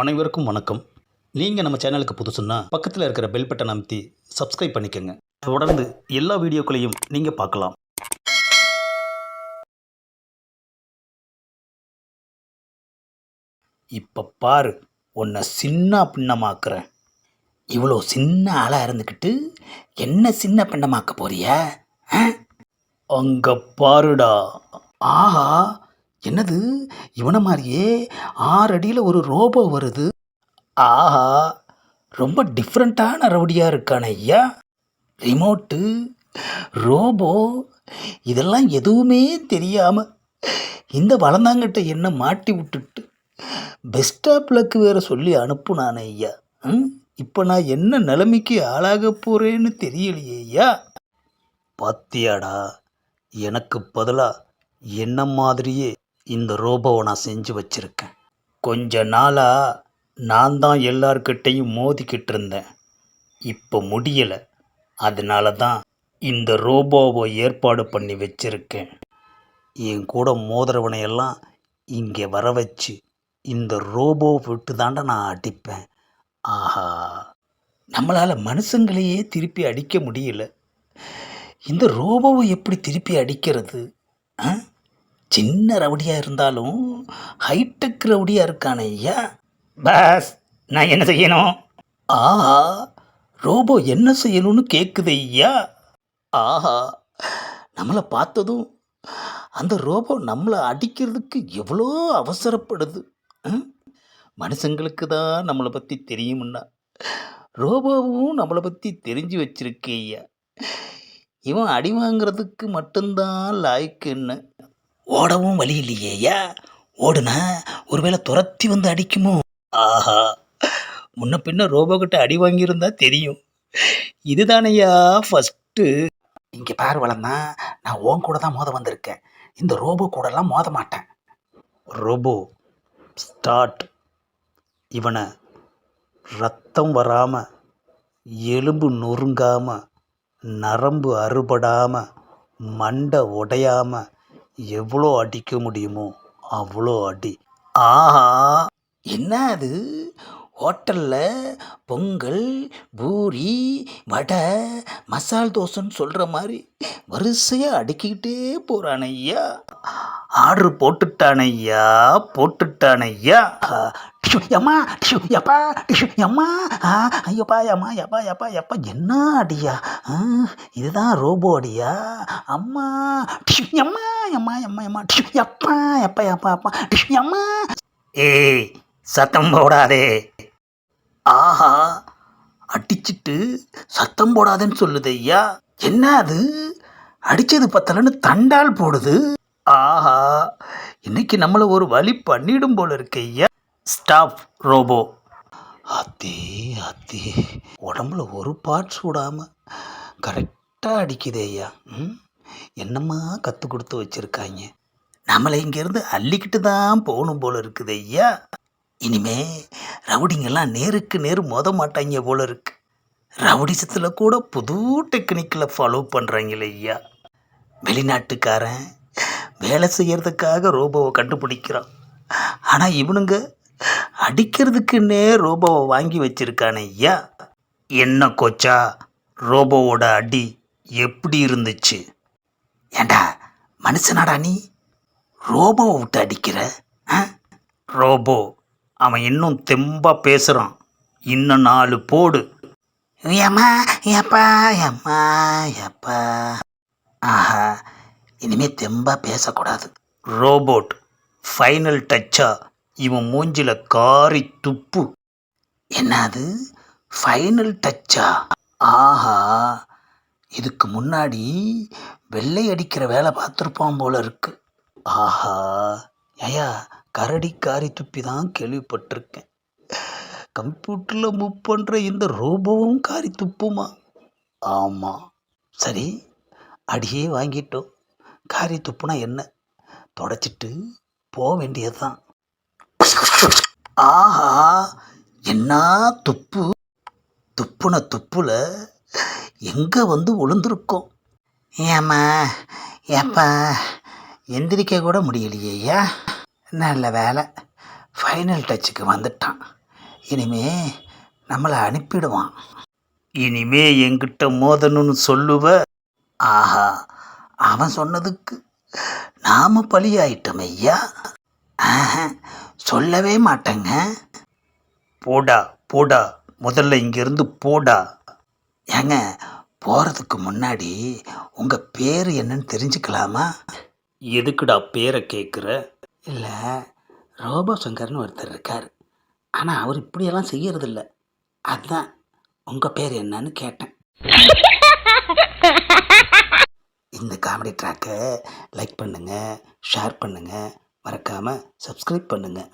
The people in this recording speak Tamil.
அனைவருக்கும் வணக்கம். நீங்கள் நம்ம சேனலுக்கு புதுசுன்னா பக்கத்தில் இருக்கிற பெல் பட்டன் அமைத்தி சப்ஸ்கிரைப் பண்ணிக்கோங்க. தொடர்ந்து எல்லா வீடியோக்களையும் நீங்கள் பார்க்கலாம். இப்போ பாரு உன்னை சின்ன பின்னமாக்குறேன். இவ்வளோ சின்ன ஆளாக இருந்துக்கிட்டு என்ன சின்ன பின்னமாக்க போறிய? அங்கே பாருடா. ஆஹா என்னது? இவனை மாதிரியே ஆறு அடியில் ஒரு ரோபோ வருது. ஆஹா ரொம்ப டிஃப்ரெண்ட்டான ரவுடியாக இருக்கான ஐயா. ரிமோட்டு ரோபோ இதெல்லாம் எதுவுமே தெரியாமல் இந்த வளர்ந்தாங்கிட்ட என்ன மாட்டி விட்டுட்டு பெஸ்ட் ஆஃப் வேறு சொல்லி அனுப்புனானே ஐயா. ம் இப்போ நான் என்ன நிலைமைக்கு ஆளாக போகிறேன்னு தெரியலையே ஐயா. பாத்தியாடா எனக்கு பதிலாக என்ன மாதிரியே இந்த ரோபோவை நான் செஞ்சு வச்சுருக்கேன். கொஞ்ச நாளாக நான் தான் எல்லார்கிட்டையும் மோதிக்கிட்டு இருந்தேன். இப்போ முடியலை. அதனால தான் இந்த ரோபோவை ஏற்பாடு பண்ணி வச்சுருக்கேன். என் கூட மோதுறவனையெல்லாம் இங்கே வர வச்சு இந்த ரோபோ விட்டு தாண்டா நான் அடிப்பேன். ஆஹா. நம்மளால் மனுஷங்களையே திருப்பி அடிக்க முடியல. இந்த ரோபோவை எப்படி திருப்பி அடிக்கிறது? ஆ? சின்ன ரவுடியாக இருந்தாலும் ஹைடெக் ரவுடியாக இருக்கானே ஐயா. பாஸ் நான் என்ன செய்யணும்? ஆஹா ரோபோ என்ன செய்யணும்னு கேட்குது ஐயா. ஆஹா நம்மளை பார்த்ததும் அந்த ரோபோ நம்மளை அடிக்கிறதுக்கு எவ்வளோ அவசரப்படுது? மனுஷங்களுக்கு தான் நம்மளை பற்றி தெரியுமுன்னா ரோபோவும் நம்மளை பற்றி தெரிஞ்சு வச்சிருக்கே ஐயா. இவன் அடி வாங்குறதுக்கு மட்டும்தான் லாய்க்குன்னு ஓடவும் வழி இல்லையேயா? ஓடுனா ஒருவேளை துரத்தி வந்து அடிக்குமோ? ஆஹா முன்ன பின்ன ரோபோக்கிட்ட அடி வாங்கியிருந்தா தெரியும். இதுதானையா ஃபஸ்ட்டு இங்கே பார் வளர்ந்தா நான் உன் கூட தான் மோத வந்திருக்கேன். இந்த ரோபோ கூடலாம் மோத மாட்டேன். ரோபோ ஸ்டார்ட் இவனை ரத்தம் வராமல் எலும்பு நொறுங்காமல் நரம்பு அறுபடாமல் மண்டை உடையாமல் எவ்வளோ அடிக்க முடியுமோ அவ்வளோ அடி. ஆஹா என்ன அது? ஹோட்டலில் பொங்கல் பூரி வடை மசால் தோசைன்னு சொல்கிற மாதிரி வரிசையாக அடுக்கிக்கிட்டே போகிறான் ஐயா. ஆர்டர் போட்டுட்டான் ஐயா போட்டுட்டான் ஐயா. டிஷு, எம்மா டிஷு, எப்பா டிஷு, எம்மா. ஐயப்பா எம்மா எப்பா எப்பா எப்பா. என்ன அடியா? ஆ, இதுதான் ரோபோ அடியா? அம்மா டிஷு, எம்மா எம்மா எம்மா எம்மா. டிஷு, எப்பா எப்பா எப்பா எப்பா. டிஷு, எம்மா. ஏய் சத்தம் போடாதே. ஆஹா அடிச்சிட்டு சத்தம் போடாதேன்னு சொல்லுது ஐயா. என்ன அது? அடிச்சது பத்தலன்னு தண்டால் போடுது. ஆஹா இன்னைக்கு நம்மளை ஒரு வழி பண்ணிடும் போல இருக்கு ஐயா. ஸ்டாப் ரோபோ அத்தே அத்தே உடம்புல ஒரு பார்ட்ஸ் விடாம கரெக்டாக அடிக்குதே ஐயா. ம்? என்னம்மா கற்றுக் கொடுத்து வச்சுருக்காங்க? நம்மளை இங்கேருந்து அள்ளிக்கிட்டு தான் போகணும் போல இருக்குது ஐயா. இனிமே ரவுடிங்கெல்லாம் நேருக்கு நேர் மோத மாட்டாங்க போல இருக்கு. ரவுடிசத்தில் கூட புது டெக்னிக்கில் ஃபாலோ பண்ணுறாங்களே ஐயா. வெளிநாட்டுக்காரன் வேலை செய்கிறதுக்காக ரோபோவை கண்டுபிடிக்கிறான். ஆனால் இவனுங்க அடிக்கிறதுக்குன்னே ரோபோவை வாங்கி வச்சிருக்கானே ஐயா. என்ன கோச்சா? ரோபோவோட அடி எப்படி இருந்துச்சு? ஏண்டா மனுஷனாடா நீ? ரோபோவை விட்டு அடிக்கிற ஆ? ரோபோ அவன் இன்னும் தெம்பா பேசுகிறான் இன்னும் நாலு போடு. ஏம்மா எப்பா எம்மா எப்பா ஆஹா இனிமே தெம்பா பேசக்கூடாது. ரோபோட் ஃபைனல் டச்சா இவன் மூஞ்சில காரி துப்பு. என்னது? ஃபைனல் டச்சா ஆஹா இதுக்கு முன்னாடி வெள்ளை அடிக்கிற வேலை பார்த்துருப்பான் போல இருக்கு. ஆஹா ஏயா கரடி காரி துப்பி தான் கேள்விப்பட்டிருக்கேன். கம்ப்யூட்டரில் மூவ் பண்ணுற இந்த ரோபோவும் காரி துப்புமா? ஆமாம் சரி அடியே வாங்கிட்டோம். காரி துப்புனா என்ன? தொடச்சிட்டு போக வேண்டியது தான் ஆஹா என்ன துப்பு? துப்புன துப்புல எங்கே வந்து விழுந்திருக்கோம் ஏம்மா ஏப்பா எந்திரிக்க கூட முடியலையா நல்ல வேலை. ஃபைனல் டச்சுக்கு வந்துட்டான். இனிமே நம்மளை அனுப்பிடுவான். இனிமே என்கிட்ட மோதணும்னு சொல்லுவ. ஆஹா அவன் சொன்னதுக்கு நாம பலியாயிட்டோம் ஐயா. ஆஹா, சொல்லவே மாட்டேங்க. போடா போடா. முதல்ல இங்கிருந்து போடா. ஏங்க போகிறதுக்கு முன்னாடி உங்கள் பேர் என்னன்னு தெரிஞ்சுக்கலாமா? எதுக்குடா பேரை கேட்குற இல்லை ரோபோ சங்கர்னு ஒருத்தர் இருக்கார். ஆனால் அவர் இப்படியெல்லாம் செய்யறதில்ல. அதுதான் உங்கள் பேர் என்னன்னு கேட்டேன். இந்த காமெடி ட்ராக்கை லைக் பண்ணுங்கள் ஷேர் பண்ணுங்கள் மறக்காமல் சப்ஸ்கிரைப் பண்ணுங்கள்